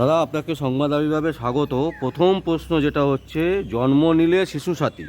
দাদা, আপনাকে সংবাদবিভাবে স্বাগত। প্রথম প্রশ্ন যেটা হচ্ছে, জন্ম নিলে শিশু সাথী,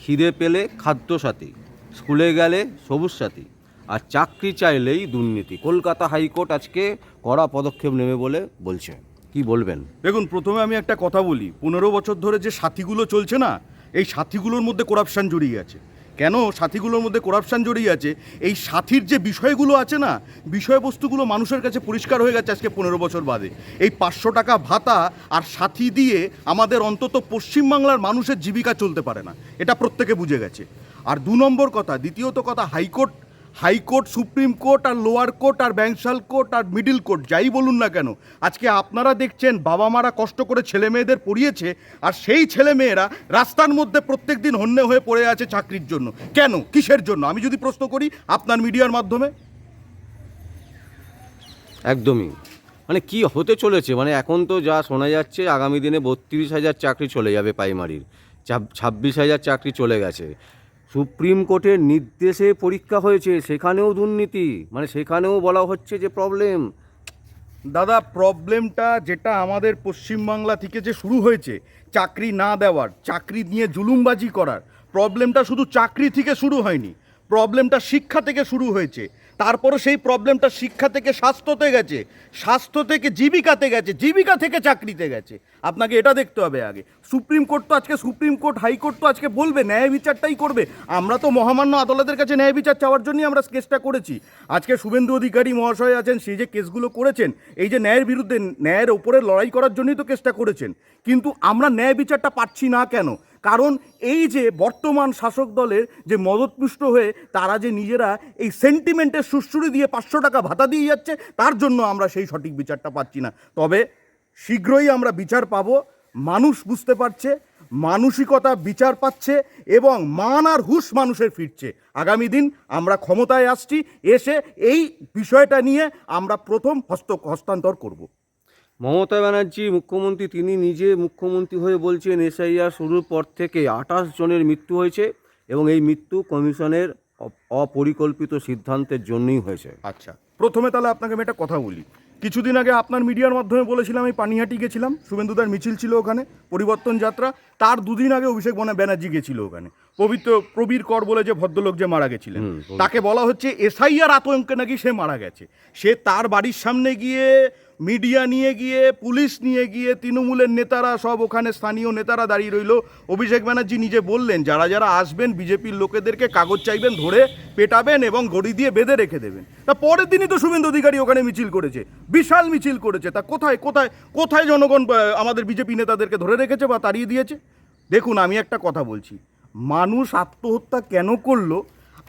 খিদে পেলে খাদ্য সাথী, স্কুলে গেলে সবুজ সাথী, আর চাকরি চাইলেই দুর্নীতি। কলকাতা হাইকোর্ট আজকে কড়া পদক্ষেপ নেবে বলে বলছে। কি বলবেন? দেখুন, প্রথমে আমি একটা কথা বলি। পনেরো বছর ধরে যে সাথীগুলো চলছে না, এই সাথীগুলোর মধ্যে করাপশান জড়িয়ে আছে। কেন সাথীগুলোর মধ্যে করাপশান জড়িয়ে আছে? এই সাথীর যে বিষয়গুলো আছে না, বিষয়বস্তুগুলো মানুষের কাছে পরিষ্কার হয়ে গেছে আজকে পনেরো বছর বাদে। এই পাঁচশো টাকা ভাতা আর সাথী দিয়ে আমাদের অন্তত পশ্চিমবাংলার মানুষের জীবিকা চলতে পারে না। এটা প্রত্যেকে বুঝে গেছে। আর দু নম্বর কথা, দ্বিতীয়ত কথা, high court high court, supreme court, আর লোয়ার কোর্ট, আর ব্যাংশাল কোর্ট, আর মিডিল কোর্ট, যাই বলুন না কেন, আজকে আপনারা দেখছেন বাবা মারা কষ্ট করে ছেলে মেয়েদের পড়িয়েছে, আর সেই ছেলে মেয়েরা রাস্তার মধ্যে প্রত্যেক দিন হন্যে হয়ে পড়ে আছে চাকরির জন্য। কেন? কিসের জন্য? আমি যদি প্রশ্ন করি, আপনার মিডিয়ার মাধ্যমে? একদমই। মানে কি হতে চলেছে? মানে এখন তো যা শোনা যাচ্ছে, আগামী দিনে বত্রিশ হাজার চাকরি চলে যাবে প্রাইমারির। ছাব্বিশ হাজার চাকরি চলে গেছে। সুপ্রিম কোর্টের নির্দেশে পরীক্ষা হয়েছে, সেখানেও দুর্নীতি। মানে সেখানেও বলা হচ্ছে যে প্রবলেম দাদা প্রবলেমটা যেটা আমাদের পশ্চিমবাংলা থেকে যে শুরু হয়েছে, চাকরি না দেওয়ার, চাকরি নিয়ে জুলুমবাজি করার প্রবলেমটা শুধু চাকরি থেকে শুরু হয়নি প্রবলেমটা শিক্ষা থেকে শুরু হয়েছে। তারপরে সেই প্রবলেমটা শিক্ষা থেকে স্বাস্থ্যতে গেছে, স্বাস্থ্য থেকে জীবিকাতে গেছে, জীবিকা থেকে চাকরিতে গেছে। আপনাকে এটা দেখতে হবে আগে। সুপ্রিম কোর্ট তো আজকে, সুপ্রিম কোর্ট হাইকোর্ট তো আজকে বলবে, ন্যায় বিচারটাই করবে। আমরা তো মহামান্য আদালতের কাছে ন্যায় বিচার চাওয়ার জন্যই আমরা কেসটা করেছি। আজকে শুভেন্দু অধিকারী মহাশয় আছেন, সেই যে কেসগুলো করেছেন, এই যে ন্যায়ের বিরুদ্ধে, ন্যায়ের ওপরে লড়াই করার জন্যই তো কেসটা করেছেন। কিন্তু আমরা ন্যায় বিচারটা পাচ্ছি না কেন? কারণ এই যে বর্তমান শাসক দলের যে মদতপুষ্ট হয়ে তারা যে নিজেরা এই সেন্টিমেন্টের সুশ্রুরি দিয়ে পাঁচশো টাকা ভাতা দিয়ে যাচ্ছে, তার জন্য আমরা সেই সঠিক বিচারটা পাচ্ছি না। তবে শীঘ্রই আমরা বিচার পাবো, মানুষ বুঝতে পারছে, মানসিকতা বিচার পাচ্ছে এবং মান আর হুশ মানুষের ফিরছে। আগামী দিন আমরা ক্ষমতায় আসছি, এসে এই বিষয়টা নিয়ে আমরা প্রথম হস্ত, হস্তান্তর করব। মমতা ব্যানার্জি মুখ্যমন্ত্রী তিনি নিজে মুখ্যমন্ত্রী হয়ে বলছেন এসআইআর শুরুর পর থেকে আঠাশ জনের মৃত্যু হয়েছে এবং এই মৃত্যু কমিশনের অপরিকল্পিত সিদ্ধান্তের জন্যই হয়েছে। আচ্ছা প্রথমে তাহলে আপনাকে আমি একটা কথা বলি। কিছুদিন আগে আপনার মিডিয়ার মাধ্যমে বলেছিলাম আমি পানিহাটি গেছিলাম শুভেন্দুদার মিছিল ছিল ওখানে পরিবর্তন যাত্রা। তার দুদিন আগে অভিষেক বনা ব্যানার্জি গেছিল ওখানে। পবিত্র প্রবীর কর বলে যে ভদ্রলোক যে মারা গেছিলেন। তাকে বলা হচ্ছে এসআইআর আতঙ্কে নাকি সে মারা গেছে। সে তার বাড়ির সামনে গিয়ে মিডিয়া নিয়ে গিয়ে, পুলিশ নিয়ে গিয়ে তৃণমূলের নেতারা সব ওখানে স্থানীয় নেতারা দাঁড়িয়ে রইল। অভিষেক ব্যানার্জি নিজে বললেন, যারা যারা আসবেন, বিজেপির লোকেদেরকে কাগজ চাইবেন, ধরে পেটাবেন এবং গড়ি দিয়ে বেঁধে রেখে দেবেন। তা পরের দিনই তো শুভেন্দু অধিকারী ওখানে মিছিল করেছে, বিশাল মিছিল করেছে। তা কোথায় কোথায় কোথায় জনগণ আমাদের বিজেপি নেতাদেরকে ধরে রেখেছে বা তাড়িয়ে দিয়েছে? দেখুন, আমি একটা কথা বলছি, মানুষ আত্মহত্যা কেন করল?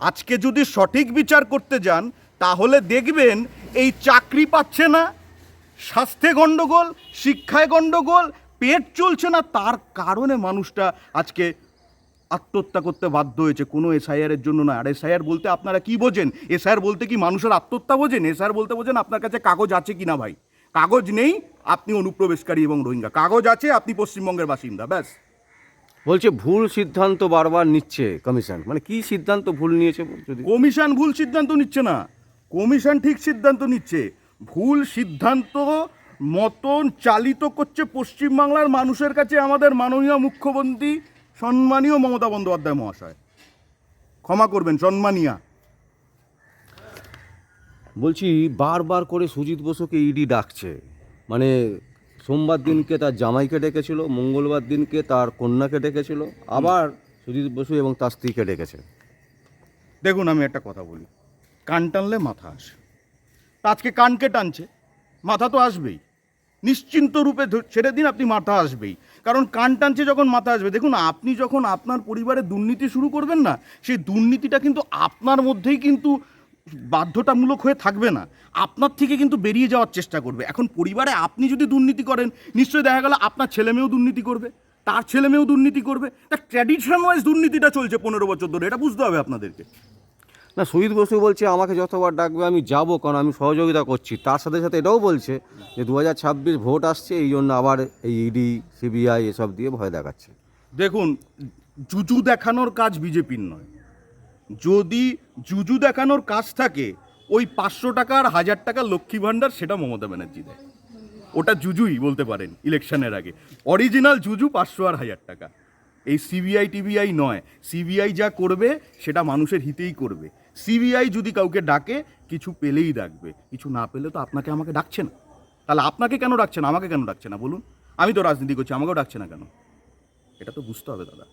আজকে যদি সঠিক বিচার করতে যান, তাহলে দেখবেন এই চাকরি পাচ্ছে না স্বাস্থ্যে গণ্ডগোল শিক্ষায় গণ্ডগোল পেট চলছে না তার কারণে মানুষটা আজকে আত্মহত্যা করতে বাধ্য হয়েছে। কোনো এসআইআরের জন্য না আর এসআইআর বলতে আপনারা কি বোঝেন? এসআইআর বলতে কি মানুষের আত্মহত্যা বোঝেন? এসআইআর বলতে বোঝেন আপনার কাছে কাগজ আছে কি না ভাই? কাগজ নেই আপনি অনুপ্রবেশকারী এবং রোহিঙ্গা। কাগজ আছে আপনি পশ্চিমবঙ্গের বাসিন্দা ব্যাস। বলছে ভুল সিদ্ধান্ত বারবার নিচ্ছে কমিশন। মানে কি সিদ্ধান্ত ভুল নিয়েছে যদি কমিশন ভুল সিদ্ধান্ত নিচ্ছে না। কমিশন ঠিক সিদ্ধান্ত নিচ্ছে। ভুল সিদ্ধান্ত মতন চালিত করছে পশ্চিমবাংলার মানুষের কাছে আমাদের মাননীয় মুখ্যমন্ত্রী সম্মানীয় মমতা বন্দ্যোপাধ্যায় মহাশয়। ক্ষমা করবেন সম্মানিয়া বলছি বারবার করে সুজিত বসুকে ইডি ডাকছে। মানে সোমবার দিনকে তার জামাইকে ডেকেছিল মঙ্গলবার দিনকে তার কন্যাকে ডেকেছিল আবার সুজিত বসু এবং তার স্ত্রীকে ডেকেছে। দেখুন আমি একটা কথা বলি। কান টানলে মাথা আসে। আজকে কানকে টানছে, মাথা তো আসবেই। নিশ্চিন্ত রূপে ছেড়ে দিন আপনি, মাথা আসবেই। কারণ কান টানছে যখন, মাথা আসবে। দেখুন, আপনি যখন আপনার পরিবারে দুর্নীতি শুরু করবেন না, সেই দুর্নীতিটা কিন্তু আপনার মধ্যেই কিন্তু বাধ্যতামূলক হয়ে থাকবে না। আপনার থেকে কিন্তু বেরিয়ে যাওয়ার চেষ্টা করবে। এখন পরিবারে আপনি যদি দুর্নীতি করেন, নিশ্চয়ই দেখা গেল আপনার ছেলেমেয়েও দুর্নীতি করবে, তার ছেলেমেয়েও দুর্নীতি করবে। তা ট্র্যাডিশন ওয়াইজ দুর্নীতিটা চলছে পনেরো বছর ধরে, এটা বুঝতে হবে আপনাদেরকে। না সুজিত বসু বলছে, আমাকে যতবার ডাকবে, আমি যাব কারণ আমি সহযোগিতা করছি। তার সাথে সাথে এটাও বলছে যে দু ভোট আসছে, এই জন্য আবার এই ইডি সিবিআই এসব দিয়ে ভয় দেখাচ্ছে। দেখুন, জুজু দেখানোর কাজ বিজেপির নয়। যদি জুজু দেখানোর কাজ থাকে, ওই পাঁচশো টাকা আর হাজার টাকা লক্ষ্মী ভাণ্ডার, সেটা মমতা ব্যানার্জি দেয়। ওটা জুজুই বলতে পারেন ইলেকশনের আগে। অরিজিনাল জুজু পাঁচশো আর হাজার টাকা। এই সিবিআই টিবিআই নয়। সিবিআই যা করবে, সেটা মানুষের হিতেই করবে। সিবিআই যদি কাউকে ডাকে কিছু পেলেই ডাকবে। কিছু না পেলে তো আপনাকে আমাকে ডাকছে না। তাহলে আপনাকে কেন ডাকছে না? আমাকে কেন ডাকছে না? বলুন। আমি তো রাজনীতি করছি আমাকেও ডাকছে না কেন? এটা তো বুঝতে হবে দাদা।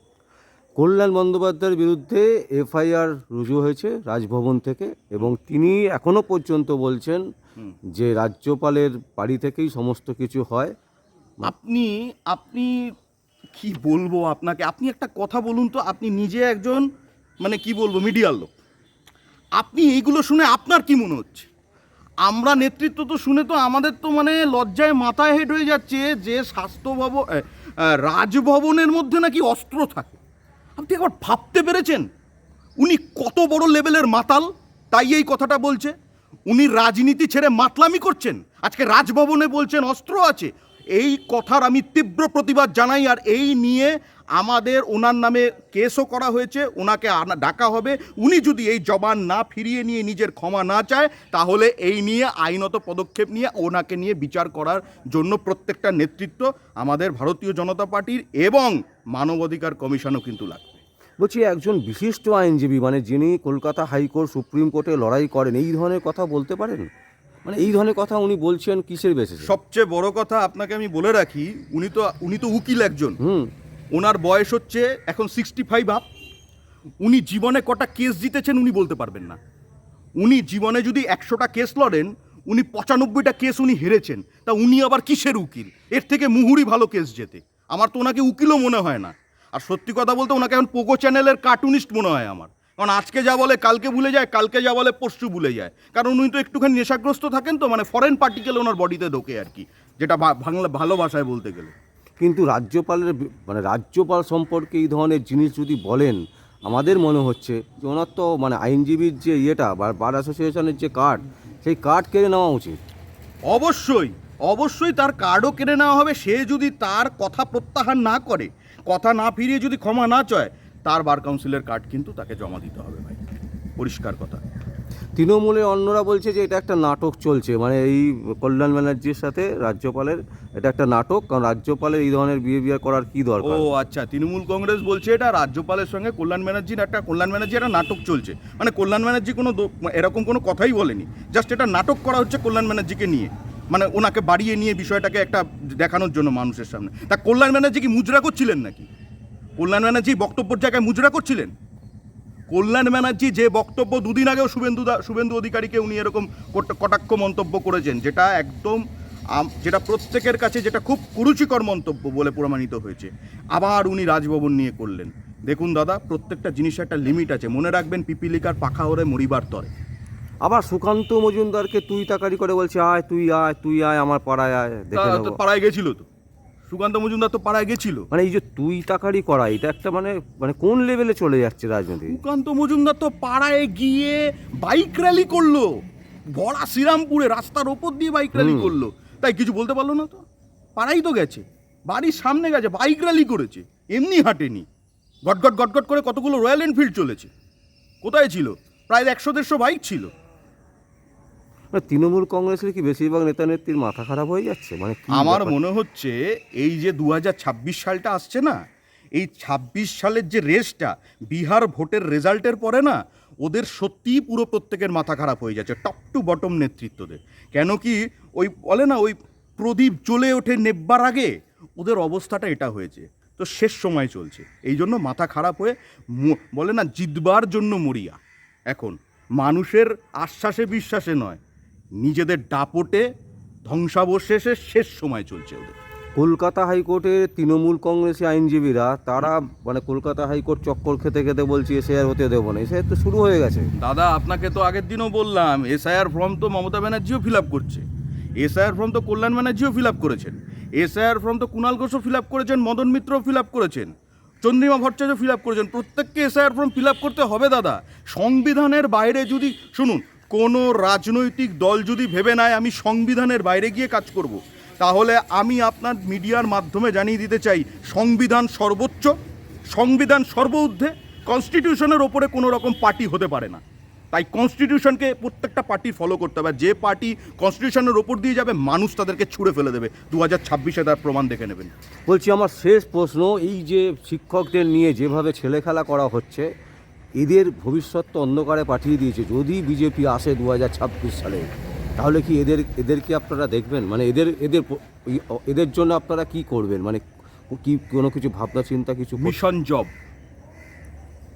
কল্যাণ বন্দ্যোপাধ্যায়ের বিরুদ্ধে এফআইআর রুজু হয়েছে রাজভবন থেকে এবং তিনি এখনও পর্যন্ত বলছেন যে রাজ্যপালের বাড়ি থেকেই সমস্ত কিছু হয়। আপনি আপনি কি বলব আপনাকে? আপনি একটা কথা বলুন তো আপনি নিজে একজন মানে কি বলব মিডিয়ার লোক। আপনি এইগুলো শুনে আপনার কি মনে হচ্ছে? আমরা নেতৃত্ব তো শুনে তো আমাদের তো মানে লজ্জায় মাথায় হেড হয়ে যাচ্ছে যে স্বাস্থ্য ভবন রাজভবনের মধ্যে নাকি অস্ত্র থাকে। আপনি একবার ভাবতে পেরেছেন? উনি কত বড় লেভেলের মাতাল, তাই এই কথাটা বলছে। উনি রাজনীতি ছেড়ে মাতলামি করছেন। আজকে রাজভবনে বলছেন অস্ত্র আছে। এই কথার আমি তীব্র প্রতিবাদ জানাই, আর এই নিয়ে আমাদের ওনার নামে কেসও করা হয়েছে, ওনাকে ডাকা হবে। উনি যদি এই জবান না ফিরিয়ে নিয়ে নিজের ক্ষমা না চায়, তাহলে এই নিয়ে আইনত পদক্ষেপ নিয়ে ওনাকে নিয়ে বিচার করার জন্য প্রত্যেকটা নেতৃত্ব আমাদের ভারতীয় জনতা পার্টির এবং মানবাধিকার কমিশনও কিন্তু লাগবে। বলছি, একজন বিশিষ্ট আইনজীবী মানে যিনি কলকাতা হাইকোর্ট সুপ্রিম কোর্টে লড়াই করেন, এই ধরনের কথা বলতে পারেন? মানে এই ধরনের কথা উনি বলছেন কিসের বেসিসে সবচেয়ে বড় কথা আপনাকে আমি বলে রাখি উনি তো উনি তো উকিল একজন। হুম। ওনার বয়স হচ্ছে এখন সিক্সটি ফাইভ আপ উনি জীবনে কটা কেস জিতেছেন উনি বলতে পারবেন না। উনি জীবনে যদি একশোটা কেস লড়েন উনি পঁচানব্বইটা কেস উনি হেরেছেন। তা উনি আবার কিসের উকিল? এর থেকে মুহুরি ভালো কেস জেতে। আমার তো ওনাকে উকিলও মনে হয় না। আর সত্যি কথা বলতে ওনাকে এখন পোকো চ্যানেলের কার্টুনিস্ট মনে হয় আমার। কারণ আজকে যা বলে কালকে ভুলে যায় কালকে যা বলে পরশু ভুলে যায়। কারণ উনি তো একটুখানি নেশাগ্রস্ত থাকেন তো মানে ফরেন পার্টিকেল ওনার বডিতে ঢোকে আর কি যেটা বাংলা ভালো ভাষায় বলতে গেলে। কিন্তু রাজ্যপালের মানে রাজ্যপাল সম্পর্কে এই ধরনের জিনিস যদি বলেন আমাদের মনে হচ্ছে যে ওনার তো মানে আইনজীবীর যে ইয়েটা বা বার অ্যাসোসিয়েশনের যে কার্ড সেই কার্ড কেড়ে নেওয়া উচিত। অবশ্যই অবশ্যই তার কার্ডও কেড়ে নেওয়া হবে। সে যদি তার কথা প্রত্যাহার না করে কথা না ফিরিয়ে যদি ক্ষমা না চায় তার বার কাউন্সিলের কার্ড কিন্তু তাকে জমা দিতে হবে ভাই। পরিষ্কার কথা। তৃণমূলের অন্যরা বলছে যে এটা একটা নাটক চলছে মানে এই কল্যাণ ব্যানার্জির সাথে রাজ্যপালের এটা একটা নাটক কারণ রাজ্যপালের এই ধরনের বিহেভিয়ার করার কি দরকার? ও আচ্ছা তৃণমূল কংগ্রেস বলছে এটা রাজ্যপালের সঙ্গে কল্যাণ ব্যানার্জির একটা কল্যাণ ব্যানার্জি একটা নাটক চলছে। মানে কল্যাণ ব্যানার্জি কোনো এরকম কোনো কথাই বলেনি। জাস্ট এটা নাটক করা হচ্ছে কল্যাণ ব্যানার্জিকে নিয়ে। মানে ওনাকে বাড়িয়ে নিয়ে বিষয়টাকে একটা দেখানোর জন্য মানুষের সামনে। তা কল্যাণ ব্যানার্জি কি মুজরা করছিলেন নাকি? কল্যাণ ব্যানার্জি বক্তব্যের জায়গায় মুজরা করছিলেন? কল্যাণ ব্যানার্জি যে বক্তব্য দুদিন আগেও শুভেন্দু শুভেন্দু অধিকারীকে উনি এরকম কট- কটাক্ষ মন্তব্য করেছেন যেটা একদম যেটা প্রত্যেকের কাছে যেটা খুব কুরুচিকর মন্তব্য বলে প্রমাণিত হয়েছে। আবার উনি রাজভবন নিয়ে করলেন। দেখুন দাদা প্রত্যেকটা জিনিসের একটা লিমিট আছে। মনে রাখবেন পিপিলিকার পাখা ওরে মরিবার তরে। আবার সুকান্ত মজুমদারকে তুই তাকারি করে বলছে আয় তুই আয় তুই আয় আমার পাড়ায় আয় পাড়ায় গেছিল তো। সুকান্ত মজুমদার তো পাড়ায় গেছিল। মানে এই যে তুই তাকারি করা এটা একটা মানে মানে কোন লেভেলে চলে যাচ্ছে রাজনীতি? সুকান্ত মজুমদার তো পাড়ায় গিয়ে বাইক র্যালি করল। ভরা শ্রীরামপুরে রাস্তার ওপর দিয়ে বাইক র্যালি করল। তাই কিছু বলতে পারল না তো? পাড়াই তো গেছে। বাড়ির সামনে গেছে বাইক র্যালি করেছে। এমনি হাঁটেনি। গটগট গটগট করে কতগুলো রয়্যাল এনফিল্ড চলেছে। কোথায় ছিল? প্রায় একশো দেড়শো বাইক ছিল। মানে তৃণমূল কংগ্রেসের কি বেশিরভাগ নেতা নেত্রীর মাথা খারাপ হয়ে যাচ্ছে? মানে আমার মনে হচ্ছে এই যে দু হাজার ছাব্বিশ সালটা আসছে না এই ছাব্বিশ সালের যে রেসটা বিহার ভোটের রেজাল্টের পরে না ওদের সত্যিই পুরো প্রত্যেকের মাথা খারাপ হয়ে যাচ্ছে টপ টু বটম নেতৃত্বদের। কেন কি ওই বলে না ওই প্রদীপ জ্বলে ওঠে নেববার আগে ওদের অবস্থাটা এটা হয়েছে। তো শেষ সময় চলছে। এই জন্য মাথা খারাপ হয়ে বলে না জিতবার জন্য মরিয়া। এখন মানুষের আশ্বাসে বিশ্বাসে নয়। নিজেদের দাপটে ধ্বংসাবশেষের শেষ সময় চলছে ওদের। কলকাতা হাইকোর্টের তৃণমূল কংগ্রেসী আইনজীবীরা তারা মানে কলকাতা হাইকোর্ট চক্কর খেতে খেতে বলছি এসআইআর হতে দেবো না। এসআইআর তো শুরু হয়ে গেছে। দাদা আপনাকে তো আগের দিনও বললাম এসআইআর ফর্ম তো মমতা ব্যানার্জিও ফিল আপ করছে। এসআইআর ফর্ম তো কল্যাণ ব্যানার্জিও ফিল আপ করেছেন। এসআইআর ফর্ম তো কুণাল ঘোষও ফিল আপ করেছেন মদন মিত্রও ফিল আপ করেছেন চন্দ্রিমা ভট্টাচার্য ফিল আপ করেছেন। প্রত্যেককে এসআইআর ফর্ম ফিল আপ করতে হবে দাদা। সংবিধানের বাইরে যদি শুনুন কোনো রাজনৈতিক দল যদি ভেবে নেয় আমি সংবিধানের বাইরে গিয়ে কাজ করব। তাহলে আমি আপনার মিডিয়ার মাধ্যমে জানিয়ে দিতে চাই, সংবিধান সর্বোচ্চ, সংবিধান সর্বঊর্ধ্বে কনস্টিটিউশনের ওপরে কোনো রকম পার্টি হতে পারে না তাই কনস্টিটিউশনকে প্রত্যেকটা পার্টি ফলো করতে হবে যে পার্টি কনস্টিটিউশনের ওপর দিয়ে যাবে, মানুষ তাদেরকে ছুঁড়ে ফেলে দেবে দু হাজার ছাব্বিশে তার প্রমাণ দেখে নেবেন বলছি, আমার শেষ প্রশ্ন, এই যে শিক্ষকদের নিয়ে যেভাবে ছেলেখেলা করা হচ্ছে এদের ভবিষ্যৎ তো অন্ধকারে পাঠিয়ে দিয়েছে। যদি বিজেপি আসে দু হাজার ছাব্বিশ সালে, তাহলে কি এদের এদেরকে আপনারা দেখবেন? মানে এদের এদের এদের জন্য আপনারা কি করবেন? মানে কি, কোনো কিছু ভাবনা চিন্তা কিছু মিশন জব।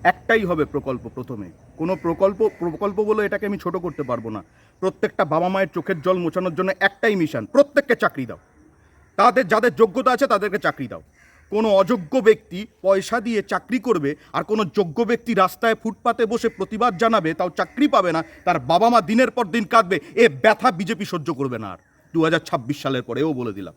একটাই হবে প্রকল্প প্রথমে। কোনো প্রকল্প প্রকল্প বলে এটাকে আমি ছোট করতে পারব না। প্রত্যেকটা বাবা মায়ের চোখের জল মোছানোর জন্য একটাই মিশন। প্রত্যেককে চাকরি দাও। তাদের, যাদের যোগ্যতা আছে তাদেরকে চাকরি দাও। কোনো অযোগ্য ব্যক্তি পয়সা দিয়ে চাকরি করবে আর কোনো যোগ্য ব্যক্তি রাস্তায় ফুটপাতে বসে প্রতিবাদ জানাবে, তাও চাকরি পাবে না, তার বাবা মা দিনের পর দিন কাঁদবে, এ ব্যথা বিজেপি সহ্য করবে না আর। দু হাজার ছাব্বিশ সালের পরেও বলে দিলাম।